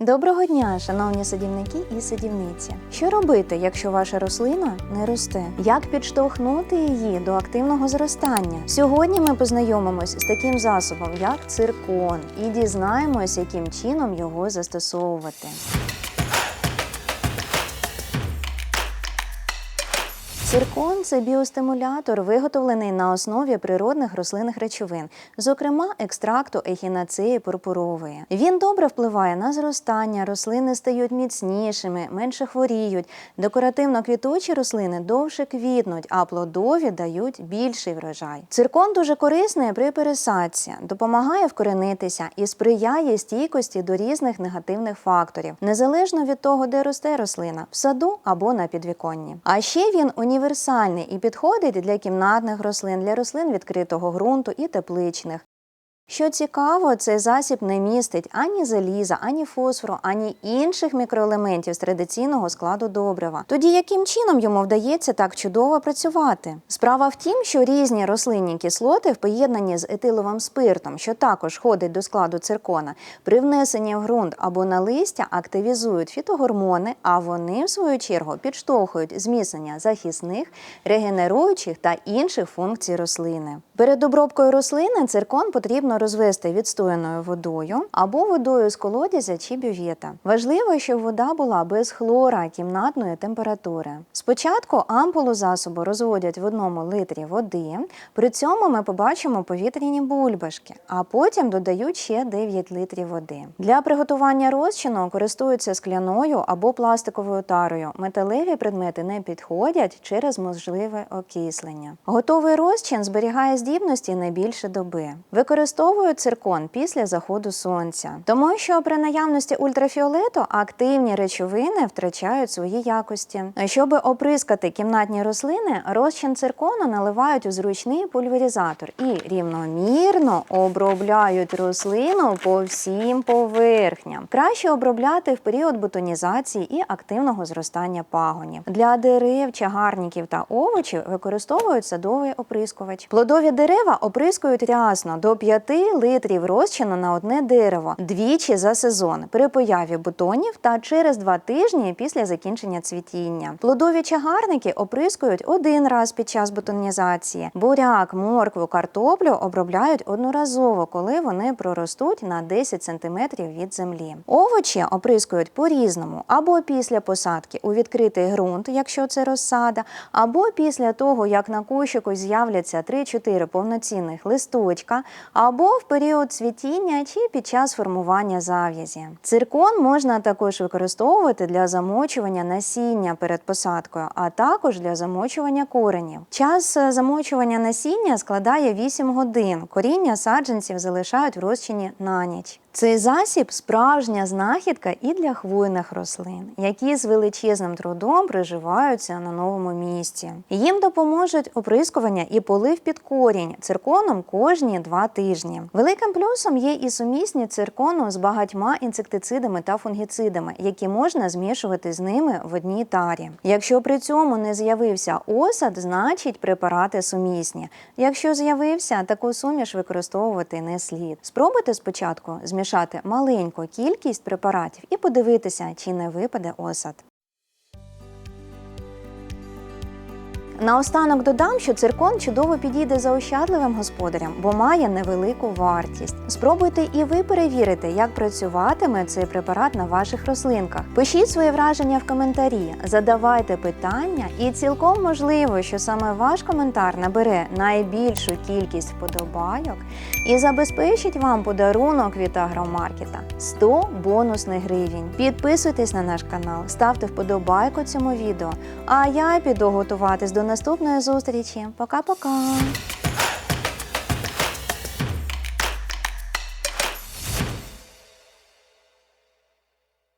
Доброго дня, шановні садівники і садівниці. Що робити, якщо ваша рослина не росте? Як підштовхнути її до активного зростання? Сьогодні ми познайомимось з таким засобом, як циркон, і дізнаємось, яким чином його застосовувати. Циркон це біостимулятор, виготовлений на основі природних рослинних речовин, зокрема екстракту ехінацеї пурпурової. Він добре впливає на зростання, рослини стають міцнішими, менше хворіють. Декоративно-квітучі рослини довше квітнуть, а плодові дають більший врожай. Циркон дуже корисний при пересадці, допомагає вкоренитися і сприяє стійкості до різних негативних факторів, незалежно від того, де росте рослина в саду або на підвіконні. А ще він універсальний і підходить для кімнатних рослин, для рослин відкритого ґрунту і тепличних. Що цікаво, цей засіб не містить ані заліза, ані фосфору, ані інших мікроелементів з традиційного складу добрива. Тоді яким чином йому вдається так чудово працювати? Справа в тім, що різні рослинні кислоти в поєднанні з етиловим спиртом, що також входить до складу циркона, при внесенні в ґрунт або на листя активізують фітогормони, а вони, в свою чергу, підштовхують зміцнення захисних, регенеруючих та інших функцій рослини. Перед обробкою рослини циркон потрібно розвести відстояною водою або водою з колодязя чи бювєта. Важливо, щоб вода була без хлора кімнатної температури. Спочатку ампулу засобу розводять в одному литрі води. При цьому ми побачимо повітряні бульбашки, а потім додають ще 9 литрів води. Для приготування розчину користуються скляною або пластиковою тарою. Металеві предмети не підходять через можливе окислення. Готовий розчин зберігає здібності не більше доби. Використовують циркон після заходу сонця, тому що при наявності ультрафіолету активні речовини втрачають свої якості. Щоб оприскати кімнатні рослини, розчин циркону наливають у зручний пульверізатор і рівномірно обробляють рослину по всім поверхням. Краще обробляти в період бутонізації і активного зростання пагонів. Для дерев, чагарників та овочів використовують садовий оприскувач. Плодові дерева оприскують рясно до 5 литрів розчину на одне дерево двічі за сезон при появі бутонів та через два тижні після закінчення цвітіння. Плодові чагарники оприскують один раз під час бутонізації. Буряк, моркву, картоплю обробляють одноразово, коли вони проростуть на 10 см від землі. Овочі оприскують по-різному або після посадки у відкритий ґрунт, якщо це розсада, або після того, як на кущику з'являться 3-4 повноцінних листочка, або в період цвітіння чи під час формування зав'язі. Циркон можна також використовувати для замочування насіння перед посадкою, а також для замочування коренів. Час е, замочування насіння складає 8 годин. Коріння саджанців залишають в розчині на ніч. Цей засіб справжня знахідка і для хвойних рослин, які з величезним трудом приживаються на новому місці. Їм допоможуть оприскування і полив під корінь цирконом кожні два тижні. Великим плюсом є і сумісні циркону з багатьма інсектицидами та фунгіцидами, які можна змішувати з ними в одній тарі. Якщо при цьому не з'явився осад, значить препарати сумісні. Якщо з'явився, таку суміш використовувати не слід. Спробуйте спочатку змішати маленьку кількість препаратів і подивитися, чи не випаде осад. Наостанок додам, що циркон чудово підійде заощадливим господарям, бо має невелику вартість. Спробуйте і ви перевірити, як працюватиме цей препарат на ваших рослинках. Пишіть свої враження в коментарі, задавайте питання, і цілком можливо, що саме ваш коментар набере найбільшу кількість вподобайок і забезпечить вам подарунок від агромаркета 100 бонусних гривень. Підписуйтесь на наш канал, ставте вподобайку цьому відео. А я піду готуватись до наступної зустрічі. Пока-пока!